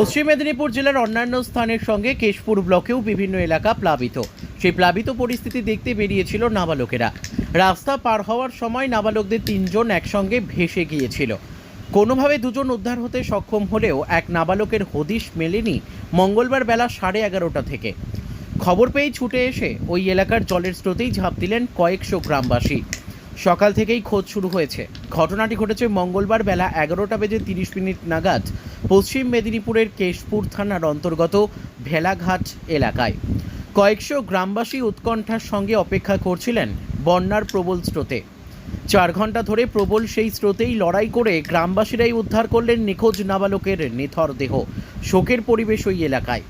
পশ্চিম মেদিনীপুর জেলার অন্যান্য স্থানের সঙ্গে কেশপুর ব্লকেও বিভিন্ন এলাকা প্লাবিত। সেই প্লাবিত পরিস্থিতি দেখতে বেরিয়েছিল নাবালকেরা। রাস্তা পার হওয়ার সময় নাবালকদের তিনজন একসঙ্গে ভেসে গিয়েছিল। কোনোভাবে দুজন উদ্ধার হতে সক্ষম হলেও এক নাবালকের হদিশ মেলেনি মঙ্গলবার বেলা সাড়ে এগারোটা থেকে। খবর পেয়ে ছুটে এসে ওই এলাকার জলের স্রোতেই ঝাঁপ দিলেন কয়েকশো গ্রামবাসী। সকাল থেকেই খোঁজ শুরু হয়েছে। ঘটনাটি ঘটেছে মঙ্গলবার বেলা এগারোটা বেজে তিরিশ মিনিট নাগাদ পশ্চিম মেদিনীপুরের কেশপুর থানার অন্তর্গত ভেলাঘাট এলাকায়। কয়েকশো গ্রামবাসী উৎকণ্ঠার সঙ্গে অপেক্ষা করছিলেন বন্যার প্রবল স্রোতে। চার ঘণ্টা ধরে প্রবল সেই স্রোতেই লড়াই করে গ্রামবাসীরাই উদ্ধার করলেন নিখোঁজ নাবালকের নিথর দেহ, শোকের পরিবেশ ওই এলাকায়।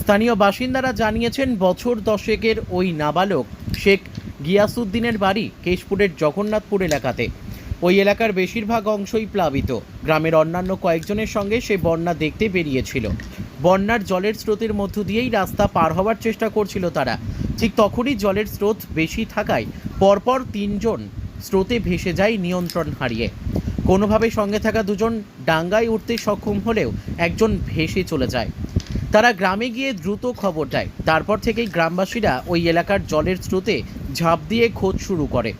স্থানীয় বাসিন্দারা জানিয়েছেন, বছর দশেকের ওই নাবালক শেখ গিয়াসুদ্দিনের বাড়ি কেশপুরের জগন্নাথপুর এলাকাতে। ওই এলাকার বেশিরভাগ অংশই প্লাবিত। গ্রামের অন্যান্য কয়েকজনের সঙ্গে সে বন্যা দেখতে বেরিয়েছিল। বন্যার জলের স্রোতের মধ্য দিয়েই রাস্তা পার হওয়ার চেষ্টা করছিল তারা। ঠিক তখনই জলের স্রোত বেশি থাকায় পরপর তিনজন স্রোতে ভেসে যায় নিয়ন্ত্রণ হারিয়ে। কোনোভাবে সঙ্গে থাকা দুজন ডাঙ্গায় উঠতে সক্ষম হলেও একজন ভেসে চলে যায়। তারা গ্রামে গিয়ে দ্রুত খবর দেয়। তারপর থেকেই গ্রামবাসীরা ওই এলাকার জলের স্রোতে ঝাঁপ দিয়ে খোঁজ শুরু করে।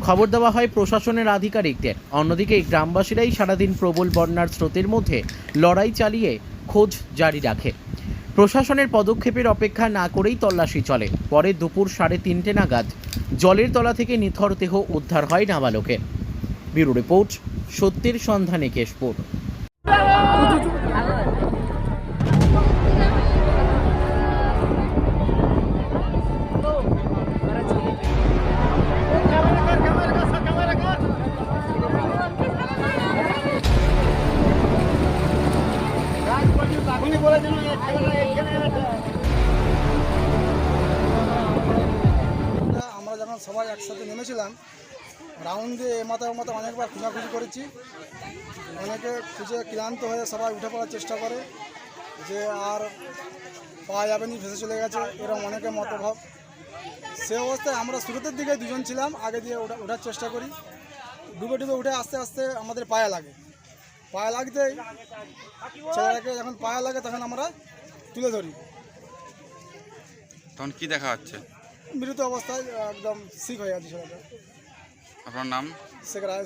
খবর দেওয়া হয় প্রশাসনের আধিকারিকদের। অন্যদিকে গ্রামবাসীরাই সারাদিন প্রবল বন্যার স্রোতের মধ্যে লড়াই চালিয়ে খোঁজ জারি রাখে। প্রশাসনের পদক্ষেপের অপেক্ষা না করেই তল্লাশি চলে। পরে দুপুর সাড়ে তিনটে নাগাদ জলের তলা থেকে নিথর দেহ উদ্ধার হয় নাবালকের। ব্যুরো রিপোর্ট সত্যের সন্ধানে কেশপুর। আমরা যখন সবাই একসাথে নেমেছিলাম রাউন্ডে এ মাথা মাথা অনেকবার খোঁজাখুঁজি করেছি। অনেকে খুঁজে ক্লান্ত হয়ে সবাই উঠে পড়ার চেষ্টা করে যে আর পাওয়া যাবে নি, ভেসে চলে গেছে, এরকম অনেকে মতভাব। সে অবস্থায় আমরা শুরুতের দিকে দুজন ছিলাম, আগে দিয়ে ওঠা ওঠার চেষ্টা করি। ডুবে ডুবে উঠে আস্তে আস্তে আমাদের পায়ে লাগে। পায়ে লাগতেই ছেলেটাকে যখন পায়ে লাগে তখন আমরা তুলে ধরি। তখন কি দেখা যাচ্ছে মৃত অবস্থায় একদম সিক হয়ে গেছে ছেলেটা। আপনার নাম? শেখ রায়